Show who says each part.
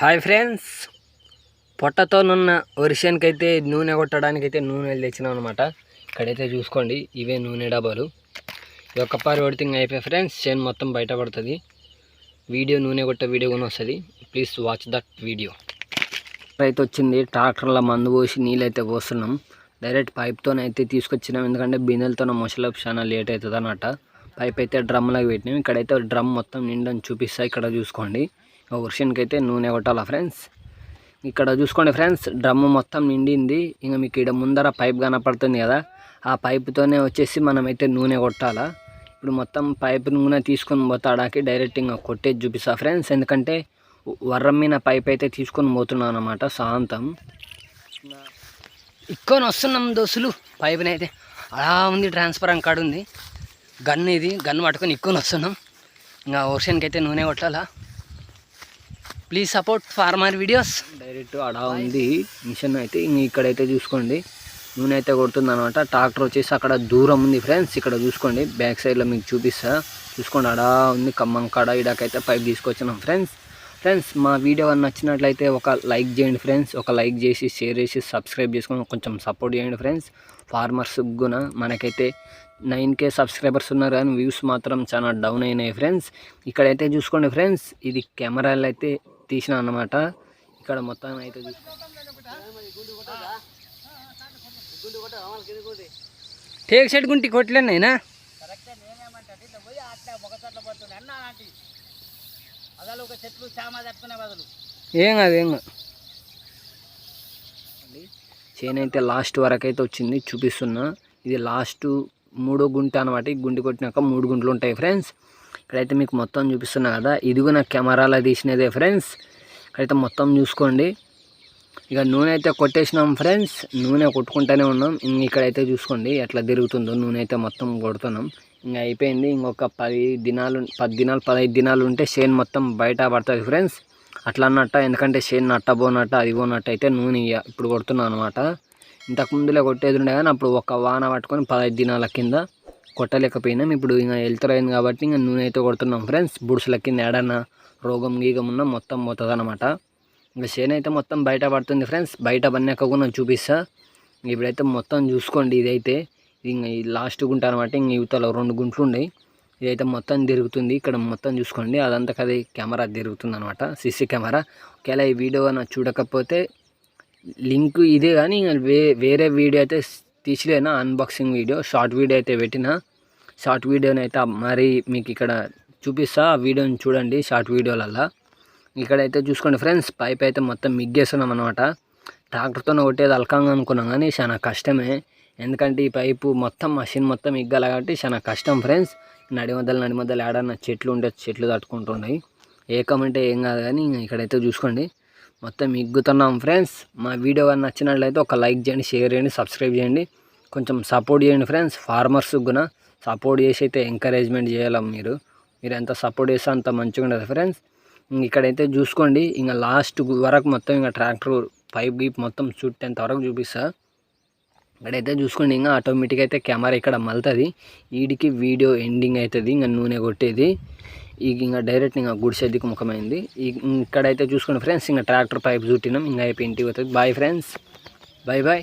Speaker 1: Hi friends. పొట్టతోనున్న వర్షానికి అయితే నూనె కొట్టడానికి అయితే నూనె తెచ్చినాం అనమాట ఇక్కడైతే చూసుకోండి ఇవే నూనె డబ్బాలు. ఈ ఒక్క పారి కొడితే అయిపోయి ఫ్రెండ్స్ చేను మొత్తం బయటపడుతుంది. వీడియో నూనె కొట్టే వీడియో కూడా వస్తుంది. Please watch that video. అయితే వచ్చింది ట్రాక్టర్లో మందు పోసి నీళ్ళైతే పోస్తున్నాం. డైరెక్ట్ పైప్తోనైతే తీసుకొచ్చినాం ఎందుకంటే బిందెలతో మొసలు చాలా లేట్ అవుతుంది అనమాట పైప్ అయితే డ్రమ్లోకి పెట్టినాం. ఇక్కడైతే డ్రమ్ మొత్తం నిండని చూపిస్తా ఇక్కడ చూసుకోండి. వర్షన్కి అయితే నూనె కొట్టాలా ఫ్రెండ్స్? ఇక్కడ చూసుకోండి ఫ్రెండ్స్ డ్రమ్ము మొత్తం నిండింది. ఇంకా మీకు ఇక్కడ ముందర పైప్ కనపడుతుంది కదా ఆ పైప్తోనే వచ్చేసి మనమైతే నూనె కొట్టాలా. ఇప్పుడు మొత్తం పైప్ నూనె తీసుకొని పోతాడాకి డైరెక్ట్ ఇంకా కొట్టేది చూపిస్తా ఫ్రెండ్స్. ఎందుకంటే వర్రం మీద పైప్ అయితే తీసుకొని పోతున్నాను అనమాట సాంతం ఇక్కొని వస్తున్నాం దోస్తులు పైపుని అయితే. అలా ఉంది ట్రాన్స్ఫర్ కాడ ఉంది గన్ ఇది గన్ పట్టుకొని ఇక్కొని వస్తున్నాం. ఇంకా ఓషన్కి అయితే నూనె కొట్టాలా. Please support farmer videos direct అడా ఉంది మిషన్ అయితే ఇంక ఇక్కడైతే చూసుకోండి. నూనె అయితే కొడుతుంది అనమాట ట్రాక్టర్ వచ్చేసి అక్కడ దూరం ఉంది ఫ్రెండ్స్ ఇక్కడ చూసుకోండి. బ్యాక్ సైడ్లో మీకు చూపిస్తా. చూసుకోండి అడా ఉంది ఖమ్మం కాడ ఇడాకైతే పైప్ తీసుకొచ్చినాం ఫ్రెండ్స్ ఫ్రెండ్స్ మా వీడియో నచ్చినట్లయితే ఒక లైక్ చేయండి ఫ్రెండ్స్ ఒక లైక్ చేసి షేర్ చేసి సబ్స్క్రైబ్ చేసుకొని కొంచెం సపోర్ట్ చేయండి ఫ్రెండ్స్ ఫార్మర్స్ గున మనకైతే నైన్ కే సబ్స్క్రైబర్స్ ఉన్నారు కానీ వ్యూస్ మాత్రం చాలా డౌన్ అయినాయి ఫ్రెండ్స్ ఇక్కడైతే చూసుకోండి ఫ్రెండ్స్ ఇది కెమెరాలు అయితే తీసిన అన్నమాట. ఇక్కడ మొత్తం అయితే టేక్ షెడ్ గుంటి కొట్టలేనైనా ఏం కాదు ఏం కాదు. చేను అయితే లాస్ట్ వరకు అయితే వచ్చింది చూపిస్తున్నా. ఇది లాస్ట్ మూడో గుంట అనమాట ఈ గుంటి కొట్టినాక మూడు గుంటలు ఉంటాయి ఫ్రెండ్స్ ఇక్కడైతే మీకు మొత్తం చూపిస్తున్నా కదా. ఇదిగో నా కెమెరాలో తీసినదే ఫ్రెండ్స్. ఇక్కడైతే మొత్తం చూసుకోండి. ఇక నూనె అయితే కొట్టేసినాం ఫ్రెండ్స్. నూనె కొట్టుకుంటూనే ఉన్నాం. ఇంక ఇక్కడైతే చూసుకోండి ఎట్లా తిరుగుతుందో. నూనె అయితే మొత్తం కొడుతున్నాం. ఇంకా అయిపోయింది. ఇంకొక పది దినాలు పది దినాలు పదహైదు దినాలు ఉంటే షేన్ మొత్తం బయట పడుతుంది ఫ్రెండ్స్. అట్లా అన్నట్ట ఎందుకంటే షేన్ నట్ట పోనట్ట అది పోనట్టు అయితే నూనె ఇప్పుడు కొడుతున్నాను అనమాట ఇంతకు ముందులే కొట్టేది ఉండే కానీ అప్పుడు ఒక వాన పట్టుకొని పదహైదు దినాల కింద కొట్టలేకపోయినాం ఇప్పుడు ఇంకా వెళ్తురైంది కాబట్టి ఇంకా నూనె అయితే కొడుతున్నాం ఫ్రెండ్స్. బుడుసుల కింద ఏడన్నా రోగం గీగం ఉన్నా మొత్తం పోతుంది అనమాట ఇంకా చేను అయితే మొత్తం బయట పడుతుంది ఫ్రెండ్స్. బయట పన్నాక కూడా చూపిస్తా. ఇప్పుడైతే మొత్తం చూసుకోండి ఇదైతే. ఇంకా ఈ లాస్ట్ గుంట అనమాట ఇంక యువతల రెండు గుంట్లు ఉన్నాయి. ఇదైతే మొత్తం తిరుగుతుంది. ఇక్కడ మొత్తం చూసుకోండి. అదంతా కదా కెమెరా తిరుగుతుంది అనమాట సీసీ కెమెరా. ఒకవేళ ఈ వీడియో నా చూడకపోతే లింక్ ఇదే కానీ ఇంకా వే వేరే వీడియో అయితే తీసిలేనా? Unboxing video. షార్ట్ వీడియో అయితే పెట్టిన. షార్ట్ వీడియోని అయితే మరి మీకు ఇక్కడ చూపిస్తా. ఆ వీడియోని చూడండి షార్ట్ వీడియోలల్లా. ఇక్కడైతే చూసుకోండి ఫ్రెండ్స్ పైప్ అయితే మొత్తం మిగ్గేస్తున్నాం అనమాట ట్రాక్టర్తో కొట్టేది అల్కంగా అనుకున్నాం కానీ చాలా కష్టమే. ఎందుకంటే ఈ పైపు మొత్తం మషిన్ మొత్తం ఇగ్గాలి కాబట్టి చాలా కష్టం ఫ్రెండ్స్. నడి మధ్యలో నడి మధ్యలో ఏడన్నా చెట్లు ఉంటే చెట్లు తట్టుకుంటున్నాయి ఏకమంటే ఏం కాదు కానీ ఇంకా ఇక్కడైతే చూసుకోండి. మొత్తం ఇగ్గుతున్నాం ఫ్రెండ్స్. మా వీడియో కానీ నచ్చినట్లయితే ఒక లైక్ చేయండి షేర్ చేయండి సబ్స్క్రైబ్ చేయండి. కొంచెం సపోర్ట్ చేయండి ఫ్రెండ్స్ ఫార్మర్స్ కూడా సపోర్ట్ చేసి అయితే ఎంకరేజ్మెంట్ చేయాలి మీరు? మీరు ఎంత సపోర్ట్ చేస్తే అంత మంచిగా ఉండదు ఫ్రెండ్స్. ఇక్కడైతే చూసుకోండి ఇంకా లాస్ట్ వరకు మొత్తం ఇంకా ట్రాక్టర్ పైప్ గీప్ మొత్తం చుట్టేంత వరకు చూపిస్తా. ఇక్కడైతే చూసుకోండి ఇంకా ఆటోమేటిక్ అయితే కెమెరా ఇక్కడ మలుతుంది వీడికి వీడియో ఎండింగ్ అవుతుంది ఇంకా నూనె కొట్టేది. ఇక ఇంకా డైరెక్ట్ ఇంకా గుడిసెద్దికి ముఖమైంది. ఇక్కడైతే చూసుకోండి ఫ్రెండ్స్ ఇంకా ట్రాక్టర్ పైప్ చుట్టినాం ఇంకా అయిపోయి ఇంటికి పోతుంది. Bye friends bye bye